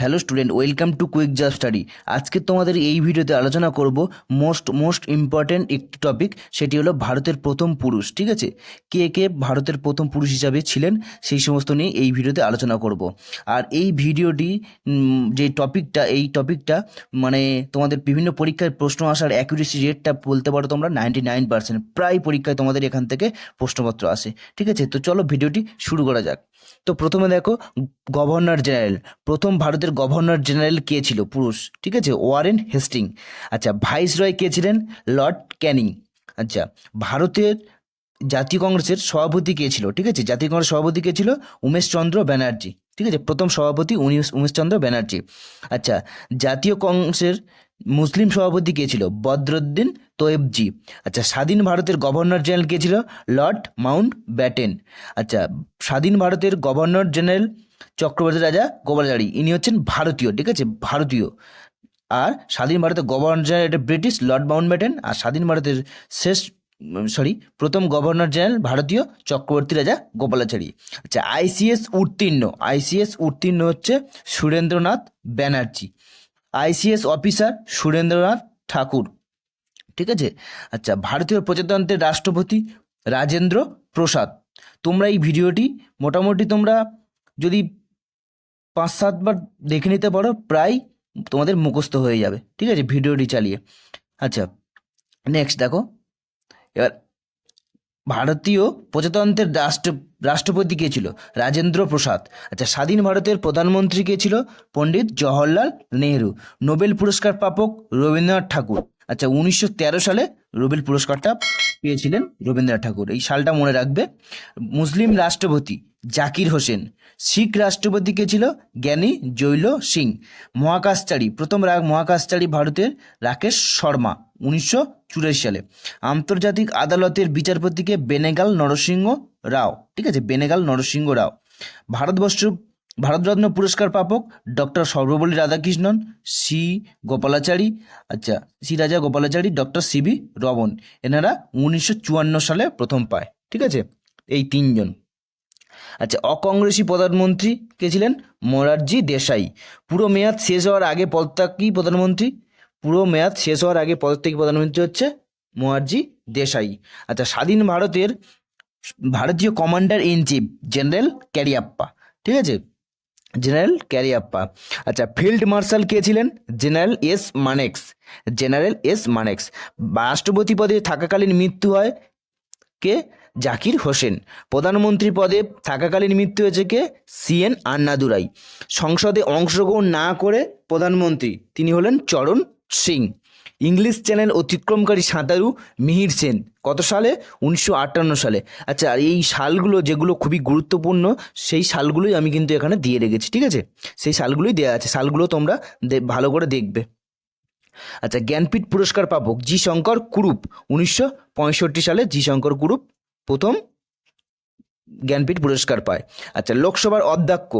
Hello student, welcome to quick job study. আজকে তোমাদের এই ভিডিওতে আলোচনা করব মোস্ট মোস্ট ইম্পর্ট্যান্ট একটি টপিক, সেটি হলো ভারতের প্রথম পুরুষ, ঠিক আছে? কে কে ভারতের প্রথম পুরুষ হিসাবে ছিলেন, সেই সমস্ত নিয়ে এই ভিডিওতে আলোচনা করব। আর এই ভিডিওটি যে টপিকটা, এই টপিকটা মানে তোমাদের বিভিন্ন পরীক্ষায় প্রশ্ন আসার অ্যাকুরেসি রেটটা বলতে পারো তোমরা নাইনটি নাইন পার্সেন্ট প্রায় পরীক্ষায় তোমাদের এখান থেকে প্রশ্নপত্র আসে, ঠিক আছে? তো চলো ভিডিওটি শুরু করা যাক। তো প্রথমে দেখো, গভর্নর জেনারেল। প্রথম ভারতের গভর্নর জেনারেল কে ছিল? পুরুষ। ঠিক আছে? Warren Hasting. আচ্ছা ভাইস রয় কে ছিলেন? Lord Canning. আচ্ছা ভারতের জাতীয় কংগ্রেসের সভাপতি কে ছিল? ঠিক আছে? জাতীয় কংগ্রেস সভাপতি কে ছিল? উমেশচন্দ্র ব্যানার্জি। ঠিক আছে? প্রথম সভাপতি উনি- উমেশচন্দ্র ব্যানার্জি। আচ্ছা জাতীয় কংগ্রেসের মুসলিম সভাপতি কে ছিল? বদরুদ্দিন তোয়েবজি। আচ্ছা স্বাধীন ভারতের গভর্নর জেনারেল কে ছিল? Lord Mountbatten. আচ্ছা স্বাধীন ভারতের গভর্নর জেনারেল চক্রবর্তী রাজা গোপালাচারী, ইনি হচ্ছেন ভারতীয়, ঠিক আছে? ভারতীয়। আর স্বাধীন ভারতের গভর্নর জেনারেল এটা ব্রিটিশ, লর্ড মাউন্ট ব্যাটেন। আর স্বাধীন ভারতের শেষ সরি, প্রথম গভর্নর জেনারেল ভারতীয় চক্রবর্তী রাজা গোপালাচারী। আচ্ছা আইসিএস উত্তীর্ণ। আইসিএস উত্তীর্ণ হচ্ছে Surendranath Banerjee. ICS officer Surendranath Thakur. ঠিক আছে? আচ্ছা ভারতীয় প্রজাতন্ত্রের রাষ্ট্রপতি রাজেন্দ্র প্রসাদ। তোমরা এই ভিডিওটি মোটামুটি তোমরা যদি পাঁচ সাতবার দেখে নিতে পারো, প্রায় তোমাদের মুখস্থ হয়ে যাবে। ঠিক আছে? ভিডিওটি চালিয়ে। আচ্ছা নেক্সট দেখো। এবার ভারতীয় প্রজাতন্ত্রের রাষ্ট্র, রাষ্ট্রপতি কে ছিল? রাজেন্দ্র প্রসাদ। আচ্ছা স্বাধীন ভারতের প্রধানমন্ত্রী কে ছিল? পণ্ডিত জওহরলাল নেহেরু। নোবেল পুরস্কার প্রাপক রবীন্দ্রনাথ ঠাকুর। আচ্ছা উনিশশো তেরো সালে নোবেল পুরস্কারটা পেয়েছিলেন রবীন্দ্রনাথ ঠাকুর। এই সালটা মনে রাখবে। মুসলিম রাষ্ট্রপতি জাকির হোসেন। শিখ রাষ্ট্রপতি কে ছিল? জ্ঞানী জৈল সিং। মহাকাশচারী, প্রথম রা- মহাকাশচারী ভারতের রাকেশ শর্মা, উনিশশো চুরাশি সালে। আন্তর্জাতিক আদালতের বিচারপতিকে বেনেগাল নরসিংহ রাও। ঠিক আছে, বেনেগাল নরসিংহ রাও। ভারতবর্ষ ভারতরত্ন পুরস্কার প্রাপক ডক্টর সর্বপল্লী রাধাকৃষ্ণন, সি গোপালাচারী আচ্ছা C Raja Gopalachari, doctor C V Raman. এনারা উনিশশো চুয়ান্ন সালে প্রথম পায়, ঠিক আছে? এই তিনজন। আচ্ছা অকংগ্রেসী প্রধানমন্ত্রী কে ছিলেন? মোরারজি দেশাই। পুরো মেয়াদ শেষ হওয়ার আগে পদত্যাগী প্রধানমন্ত্রী? পুরো মেয়াদ শেষ হওয়ার আগে পদত্যাগী প্রধানমন্ত্রী হচ্ছে? মোয়ারজি দেশাই। আচ্ছা স্বাধীন ভারতের ভারতীয় commander in chief general Cariappa, ঠিক আছে? জেনারেল ক্যারিয়াপ্পা। আচ্ছা ফিল্ড মার্শাল কে ছিলেন? General S Manekshaw. General S Manekshaw. রাষ্ট্রপতি পদে থাকাকালীন মৃত্যু হয় কে? জাকির হোসেন। প্রধানমন্ত্রী পদে থাকাকালীন মৃত্যু হয়েছে কে? C N Annadurai. সংসদে অংশগ্রহণ না করে প্রধানমন্ত্রী, তিনি হলেন চরণ সিং। ইংলিশ চ্যানেল অতিক্রমকারী সাঁতারু মিহির সেন, কত সালে? উনিশশো আটান্ন সালে। আচ্ছা আর এই সালগুলো যেগুলো খুবই গুরুত্বপূর্ণ, সেই সালগুলোই আমি কিন্তু এখানে দিয়ে রেখেছি, ঠিক আছে? সেই সালগুলোই দেওয়া আছে সালগুলো তোমরা ভালো করে দেখবে। আচ্ছা জ্ঞানপীঠ পুরস্কার প্রাপক জি শঙ্কর কুরুপ, উনিশশো পঁয়ষট্টি সালে জি শঙ্কর কুরুপ প্রথম জ্ঞানপীঠ পুরস্কার পায়। আচ্ছা লোকসভার অধ্যক্ষ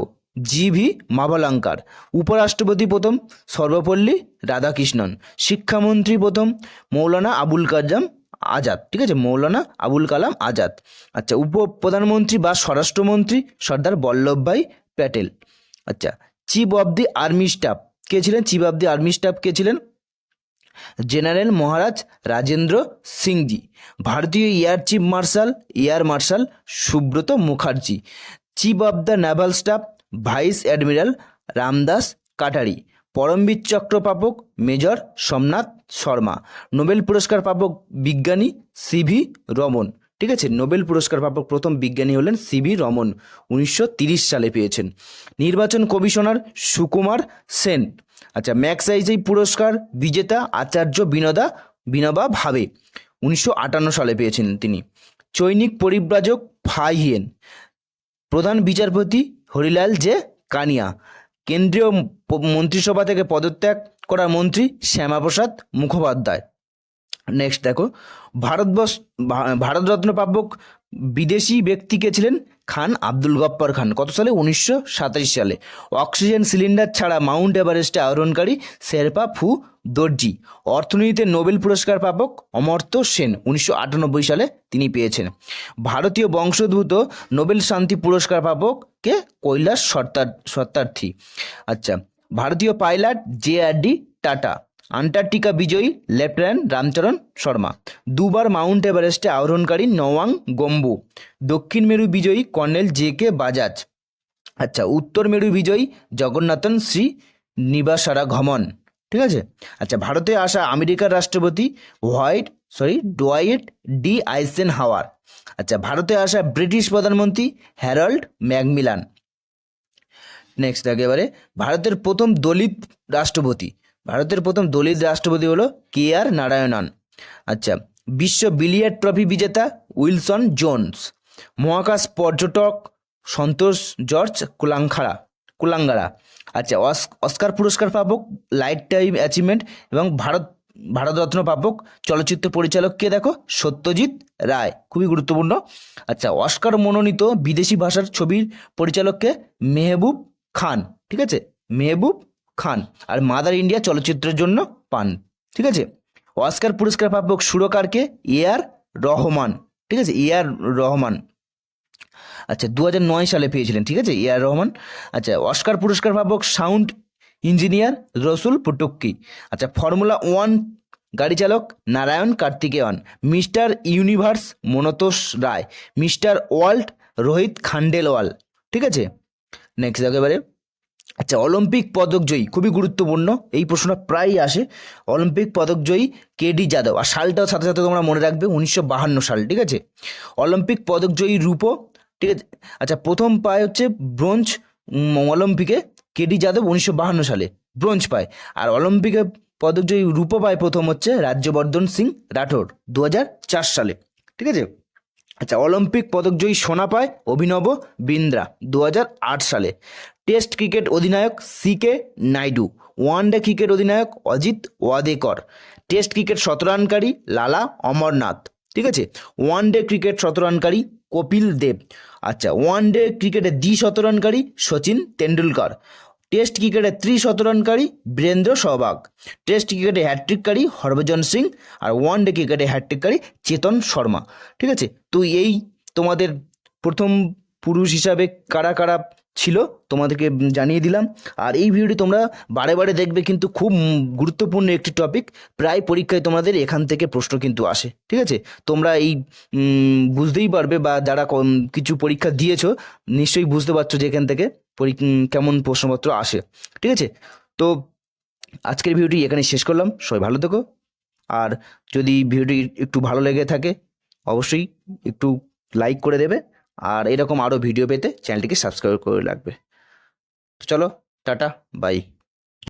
জি ভি মাভালাঙ্কার উপরাষ্ট্রপতি প্রথম সর্বপল্লী রাধাকৃষ্ণন, শিক্ষামন্ত্রী প্রথম মৌলানা আবুল কাজাম আজাদ, ঠিক আছে? মৌলানা আবুল কালাম আজাদ। আচ্ছা উপ প্রধানমন্ত্রী বা স্বরাষ্ট্রমন্ত্রী সর্দার বল্লভভাই প্যাটেল। আচ্ছা chief of the army staff, কে ছিলেন? Chief of the army staff কে ছিলেন? জেনারেল মহারাজ রাজেন্দ্র সিংজি, ভারতীয় air chief marshal, air marshal Subroto Mukherjee, chief of the naval staff vice admiral Ramdas Katari, Paramvir Chakra প্রাপক মেজর সোমনাথ শর্মা, নোবেল পুরস্কার পাবক বিজ্ঞানী CV Raman. ঠিক আছে, Nobel পুরস্কার পাবক প্রথম বিজ্ঞানী হলেন সিভি রমন, উনিশশো সালে পেয়েছেন। নির্বাচন কমিশনার সুকুমার সেন। আচ্ছা ম্যাক্সাইজ পুরস্কার বিজেতা আচার্য বিনোদা বিনোবা ভাবে, উনিশশো আটান্ন সালে পেয়েছেন তিনি। চৈনিক পরিব্রাজক ফাইহিয়েন প্রধান বিচারপতি হরিলাল জে কানিয়া। কেন্দ্রীয় মন্ত্রিসভা থেকে পদত্যাগ করা মন্ত্রী শ্যামাপ্রসাদ মুখোপাধ্যায়। নেক্সট দেখো, ভারতবর্ষ ভারতরত্ন প্রাপক বিদেশি ব্যক্তি কে ছিলেন খান আব্দুল গপ্পর খান। কত সালে? উনিশশো সাতাশ সালে। অক্সিজেন সিলিন্ডার ছাড়া মাউন্ট এভারেস্টে আরোহণকারী শেরপা ফু দর্জি। অর্থনীতিতে নোবেল পুরস্কার প্রাপক অমর্ত্য সেন উনিশশো আটানব্বই সালে তিনি পেয়েছেন। ভারতীয় বংশোদ্ভূত নোবেল শান্তি পুরস্কার প্রাপক কে? কৈলাস সত্তার সত্যার্থী আচ্ছা ভারতীয় pilot J R D Tata. Antarctica বিজয়ী লেফটেন্যান্ট রামচরণ শর্মা। দুবার মাউন্ট এভারেস্টে আরোহণকারী নওয়াং গম্বু। দক্ষিণ মেরু বিজয়ী কর্নেল জে কে বাজাজ। আচ্ছা উত্তর মেরু বিজয়ী জগন্নাথন শ্রী নিবাসারা ঘমন। ঠিক আছে? আচ্ছা ভারতে আসা আমেরিকার রাষ্ট্রপতি হোয়াইট, সরি ডোয়াইট ডি আইসেন হাওয়ার আচ্ছা ভারতে আসা ব্রিটিশ প্রধানমন্ত্রী হ্যারল্ড ম্যাকমিলান। নেক্সট একেবারে ভারতের প্রথম দলিত রাষ্ট্রপতি। ভারতের প্রথম দলিত রাষ্ট্রপতি হলো কে আর নারায়ণন। আচ্ছা বিশ্ব বিলিয়ার্ড ট্রফি বিজেতা উইলসন জোনস, মহাকাশ পর্যটক সন্তোষ জর্জ কুলাংখাড়া কুলাঙ্গারা। আচ্ছা অস- অস্কার পুরস্কার পাবক লাইট টাইম অ্যাচিভমেন্ট এবং ভারত, ভারতরত্ন পাবক চলচ্চিত্র পরিচালক কে দেখো? সত্যজিৎ রায়, খুবই গুরুত্বপূর্ণ। আচ্ছা অস্কার মনোনীত বিদেশি ভাষার ছবির পরিচালককে মেহবুব খান, ঠিক আছে? মেহবুব খান আর মাদার ইন্ডিয়া চলচ্চিত্রের জন্য পান, ঠিক আছে? অস্কার পুরস্কার প্রাপক সুরকারকে এ আর রহমান, ঠিক আছে? এ আর রহমান। আচ্ছা দু সালে পেয়েছিলেন, ঠিক আছে? এ আর রহমান। আচ্ছা অস্কার পুরস্কার প্রাপক সাউন্ড ইঞ্জিনিয়ার রসুল পুটুক্কি। আচ্ছা ফর্মুলা ওয়ান গাড়ি চালক Narain Karthikeyan. Mister universe Manotosh Roy. Mister world Rohit Khandelwal, ঠিক আছে? নেক্সট একেবারে আচ্ছা অলিম্পিক পদকজয়ী খুবই গুরুত্বপূর্ণ, এই প্রশ্নটা প্রায়ই আসে। অলিম্পিক পদকজয়ী কে ডি যাদব? আর সালটাও সাথে সাথে তোমরা মনে রাখবে, উনিশশো বাহান্ন সাল, ঠিক আছে? অলিম্পিক পদকজয়ী রূপো, ঠিক আছে? আচ্ছা প্রথম পায় হচ্ছে ব্রোঞ্জ অলিম্পিকে কে ডি যাদব উনিশশো বাহান্ন সালে, ব্রোঞ্জ পায়। আর অলিম্পিকে পদকজয়ী রূপো পায় প্রথম হচ্ছে রাজ্যবর্ধন সিং রাঠোর দু সালে, ঠিক আছে? আচ্ছা অলিম্পিক পদকজয়ী সোনা পায় অভিনব বিন্দ্রা দু সালে। টেস্ট ক্রিকেট অধিনায়ক C K Naidu, one day cricket অধিনায়ক অজিত ওয়াদেকর, টেস্ট ক্রিকেট শতরানকারী লালা অমরনাথ, ঠিক আছে? ওয়ানডে ক্রিকেট শতরানকারী কপিল দেব আচ্ছা ওয়ানডে ক্রিকেটে দ্বি শতরানকারী সচিন তেন্ডুলকর, টেস্ট ক্রিকেটে ত্রি শতরানকারী বীরেন্দ্র সহবাগ, টেস্ট ক্রিকেটে হ্যাট্রিককারী হরভজন সিং আর ওয়ান ডে ক্রিকেটে হ্যাট্রিককারী চেতন শর্মা, ঠিক আছে? তো এই তোমাদের প্রথম পুরুষ হিসাবে কারা কারা ছিল, তোমাদেরকে জানিয়ে দিলাম। আর এই ভিডিওটি তোমরা বারে বারে দেখবে কিন্তু খুব গুরুত্বপূর্ণ একটি টপিক প্রায় পরীক্ষায় তোমাদের এখান থেকে প্রশ্ন কিন্তু আসে, ঠিক আছে? তোমরা এই বুঝতেই পারবে বা যারা কিছু পরীক্ষা দিয়েছ, নিশ্চয়ই বুঝতে পারছ যে এখান থেকে কেমন প্রশ্নপত্র আসে, ঠিক আছে? তো আজকের ভিডিওটি এখানে শেষ করলাম, সবাই ভালো থেকো। আর যদি ভিডিওটি একটু ভালো লেগে থাকে, অবশ্যই একটু লাইক করে দেবে। আর এরকম আরও ভিডিও পেতে চ্যানেলটিকে সাবস্ক্রাইব করে রাখবে। চলো টাটা বাই